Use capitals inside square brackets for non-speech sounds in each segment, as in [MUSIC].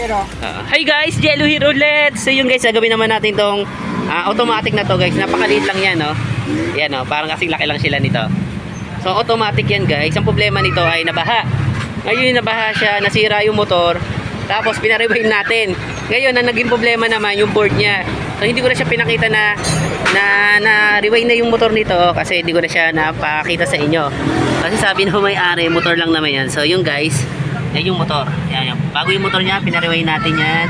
Pero, Ah, hi guys, Jello here ulit. So yun guys, gagawin naman natin tong ah, automatic na to guys. Napakaliit lang yan, no. Yan, no. Parang kasing laki lang sila nito. So automatic yan guys. Ang problema nito ay nabaha. Ngayon nabaha siya, nasira yung motor. Tapos pinarewind natin. Ngayon, ang naging problema naman yung board niya. So hindi ko na siya pinakita na na na rewind na yung motor nito kasi hindi ko na siya napakita sa inyo. Kasi sabi ng may-ari, motor lang naman yan. So yung guys, yan yung motor. Yan, yan. Bago yung motor niya, pinarewind natin yan.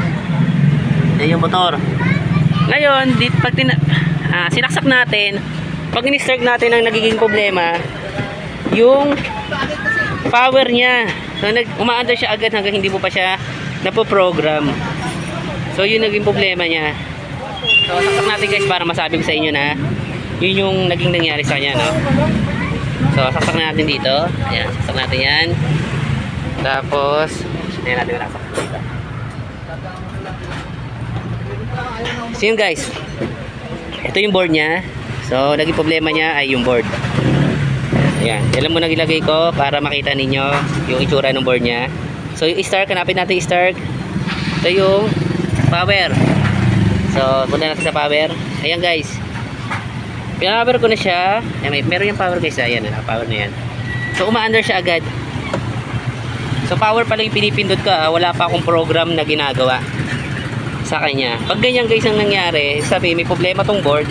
Yan yung motor. Ngayon, di, pag tina, ah, sinaksak natin, pag in-start natin ang nagiging problema, yung power niya. So, nag, umaandar siya agad hanggang hindi mo pa siya napoprogram. So, yun naging problema niya. So, saksak natin guys para masabi ko sa inyo na yun yung naging nangyari sa kanya, no? So, saksak natin dito. Ayan, saksak natin yan. Tapos, hindi natin dito. So, yun guys. Ito yung board niya. So, naging problema niya ay yung board. Ayan. Yan lang muna ilagay ko para makita ninyo yung itsura ng board niya. So, yung start, kanapin natin yung start. Ito yung power. So, punta natin sa power. Ayan guys. Pinapower ko na siya. Ayan, may, meron yung power guys. Ayan, ah, power na yan. So, umaandar siya agad. So, power pala yung pinipindot ko. ah. Wala pa akong program na ginagawa sa kanya. Pag ganyan guys ang nangyari, sabi may problema tong board.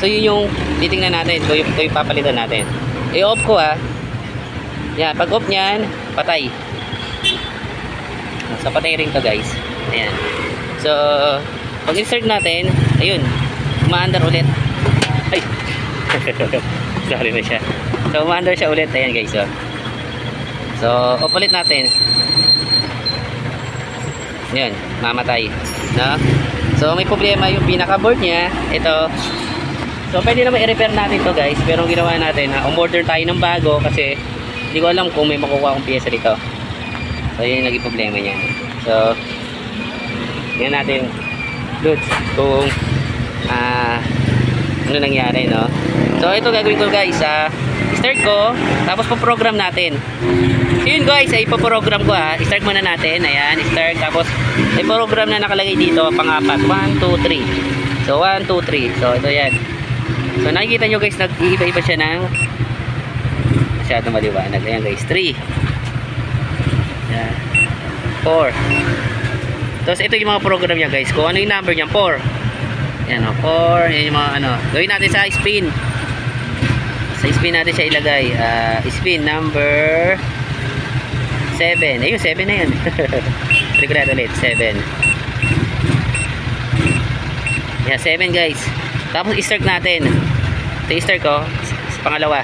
So, yun yung titingnan natin. Ito yung, ito yung papalitan natin. I-off ko ah. Yan, pag off niyan, patay. So, patay rin to guys. Ayan. So, pag insert natin, ayun, umaandar ulit. Ay! [LAUGHS] Sorry na siya. So, umaandar siya ulit. Ayan guys. Oh. So, off ulit natin. Yun, mamatay. No? So, may problema yung pinaka-board niya. Ito. So, pwede naman i-repair natin to guys. Pero ang ginawa natin, ha, umorder tayo ng bago kasi hindi ko alam kung may makukuha akong pyesa dito. So, yun yung naging problema niya. So, tingnan natin, dudes, kung ah, ano nangyari, no? So, ito gagawin ko guys, ah, start ko, tapos po-program natin. So, yun guys, ay ipoprogram ko ha. Start muna natin. Ayan, start. Tapos, may program na nakalagay dito, pang-apat. 1, 2, 3. So, 1, 2, 3. So, ito yan. So, nakikita nyo guys, nag-iiba-iba siya ng masyado maliwanag. Ayan guys, 3. Ayan. 4. Tapos, ito yung mga program niya guys. Kung ano yung number niya, 4. Ayan o, 4. Yan yung mga ano. Gawin natin sa spin. Sa spin natin siya ilagay. Ah, spin number 7. Ayun, 7 na ko natin [LAUGHS] ulit. 7. Yeah, 7 guys. Tapos i-start natin. Ito i-start ko. Sa pangalawa.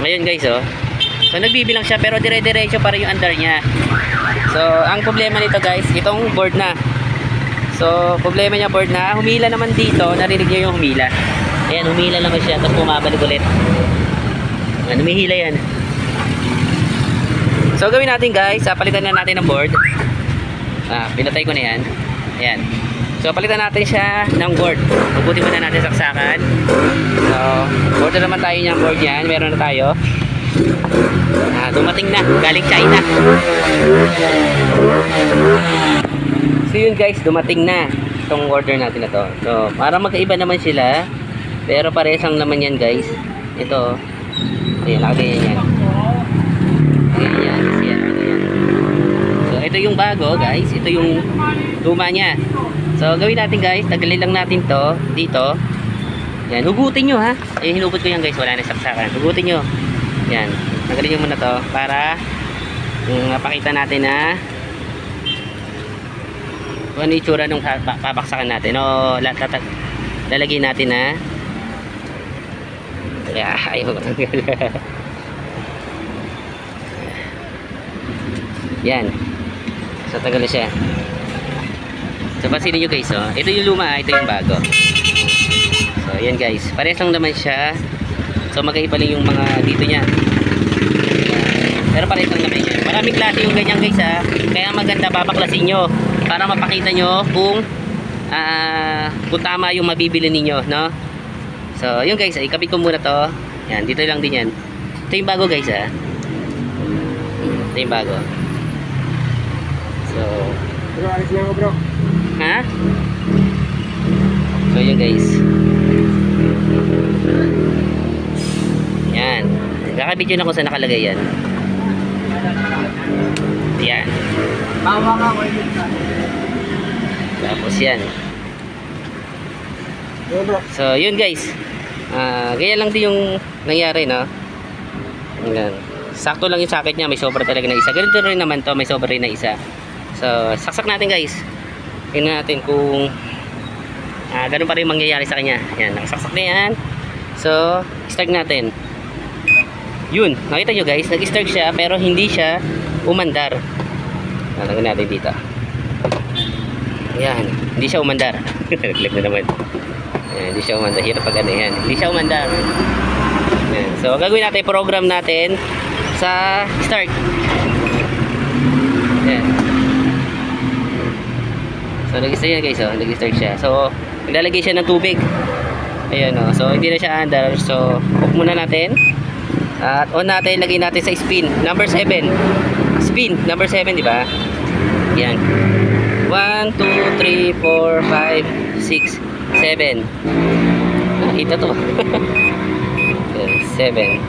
Ngayon guys, oh. So, nagbibilang siya pero dire-diretso pa rin yung andar niya. So, ang problema nito guys, itong board na. So, problema niya board na. Humila naman dito. Narinig niyo yung humila. Ayan, humila naman siya. Tapos bumabalik ulit. Ayan, humihila yan. So gawin natin guys, ah, palitan na natin ng board. Ah, pinatay ko na yan. Ayan. So palitan natin siya ng board. Mabuti muna natin saksakan. So, order naman tayo niyang board yan. Meron na tayo. Ah, dumating na. Galing China. So yun guys, dumating na itong order natin na to. So, para magkaiba naman sila. Pero parehas ang naman yan guys. Ito. Ayan, nakaganyan yan. Ayan, yan, yan, yan. So, ito yung bago, guys. Ito yung luma niya. So, gawin natin, guys. Tagalin lang natin to dito. Yan, hugutin nyo, ha. Ayun, hinugot ko yan, guys. Wala na saksakan. Hugutin nyo. Yan. Tagalin nyo muna to para yung mapakita natin na kung ano yung itsura nung papaksakan natin. O, lalagyan natin na ayaw. Yan. So, tagal siya. So, pansinin nyo guys, oh. Ito yung luma, ito yung bago. So, yan guys. Parehas lang naman siya. So, magkaiba lang yung mga dito niya. Pero parehas lang naman siya. Maraming klase yung ganyan guys, ha. Kaya maganda babaklasin nyo. Para mapakita nyo kung ah kung tama yung mabibili ninyo, no? So, yun guys, ikabit ko muna to. Yan, dito lang din yan. Ito yung bago guys, ha. Ito yung bago. So, Bro, alis na ako bro. ha? So, yun guys. Yan. Kakabidyo na kung saan nakalagay yan. Yan. Bawa ka ko. Tapos yan. So, yun guys. Ah, gaya lang din yung nangyari, no? Yan. Sakto lang yung sakit niya, may sobra talaga na isa. Ganito rin naman to, may sobra rin na isa. So, saksak natin guys. Tingnan natin kung ah, ganun pa rin mangyayari sa kanya. Yan, nakasaksak na yan. So, start natin. Yun, nakita nyo guys, nag-start siya pero hindi siya umandar. Nalagyan natin dito. Ayan, hindi siya umandar. [LAUGHS] Naglag na naman. Ayan, hindi siya umandar. Hirap pag ano yan. Hindi siya umandar. Ayan. So, gagawin natin, program natin sa start. Ayan. So, nag-start yan guys, oh. Nag-start siya. So, nilalagay siya ng tubig. Ayan, oh. So, hindi na siya under. So, off muna natin. At on natin, lagay natin sa spin. Number 7. Spin. Number 7, di ba? Yan. 1, 2, 3, 4, 5, 6, 7. Nakita to. 7.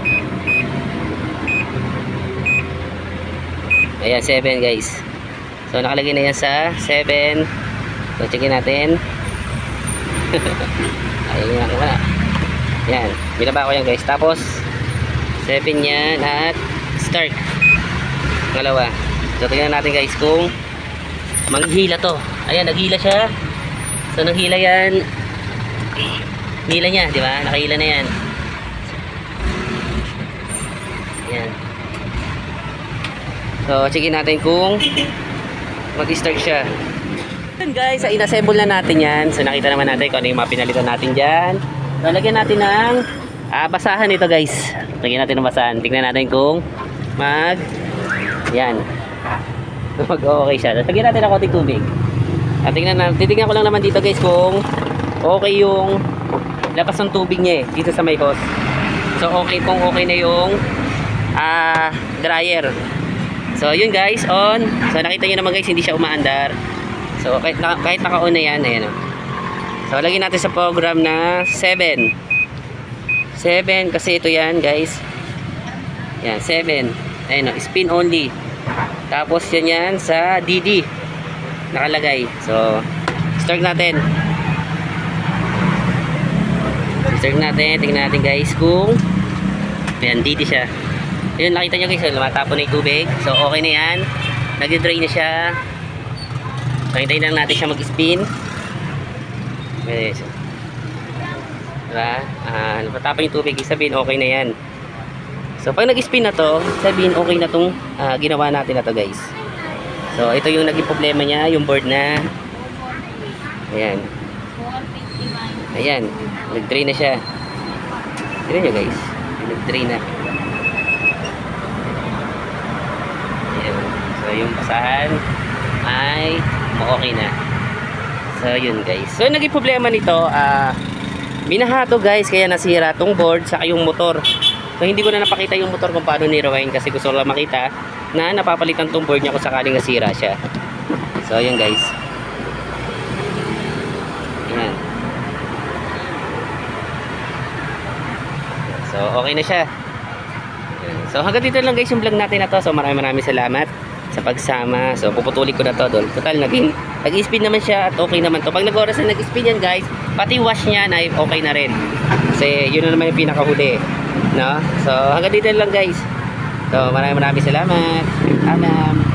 Ayan, 7 guys. So, nakalagay na yan sa 7. So, checkin natin. [LAUGHS] Nga, wala. Yan, binaba ko yan guys. Tapos, 7 yan at start. Pangalawa. So, tingnan natin guys kung manghila to. Ayan, naghila siya. So, naghila yan. Hila niya, di ba? Nakahila na yan. Yan. So, checkin natin kung mag-start siya. Yun guys, sa inassemble na natin yan. So, nakita naman natin kung ano yung mga pinalitan natin dyan. So, natin ng ah, basahan ito guys. Lagyan natin ng basahan. Tingnan natin kung mag... Yan. [LAUGHS] Mag-okay siya. Lagyan natin ng konting tubig. At tingnan na, titignan ko lang naman dito guys kung okay yung labas ng tubig niya eh, dito sa may hose. So okay kung okay na yung ah dryer. So yun guys, on. So nakita niyo naman guys, hindi siya umaandar. So kahit, naka, kahit naka-on na yan, ayan o. So lagyan natin sa program na 7. 7 kasi ito yan guys. Yan, 7. Ayan o, spin only. Tapos yan yan sa DD. Nakalagay. So, start natin. Start natin. Tingnan natin guys kung yan, DD siya. Yun, nakita nyo guys, lumatapon na yung tubig. So, okay na yan. Nag-dry na siya. Hintayin lang natin siya mag-spin. So, diba? Ah, napatapon yung tubig, sabihin okay na yan. So, pag nag-spin na to, sabihin okay na tong ah, ginawa natin na to guys. So, ito yung naging problema niya, yung board na ayan. Ayan, nag-drain na siya. Tignan nyo guys, nag-drain na. Ayan. So, yung basahan ay okay na. So, yun guys. So, naging problema nito, ah, binaha to guys, kaya nasira tong board sa yung motor. So, hindi ko na napakita yung motor kung paano ni-rewind kasi gusto ko lang makita na napapalitan tong board niya kung sakaling nasira siya. So, yun guys. Yan. So, okay na siya. So, hanggang dito lang guys yung vlog natin na to. So, maraming maraming salamat sa pagsama. So, puputulik ko na to doon. Total, naging, nag-spin naman siya at okay naman to. Pag nag-oras na nag-spin yan guys, pati wash niya na okay na rin. Kasi, yun na naman yung pinakahuli. No? So, hanggang dito lang guys. So, maraming maraming salamat. Alam.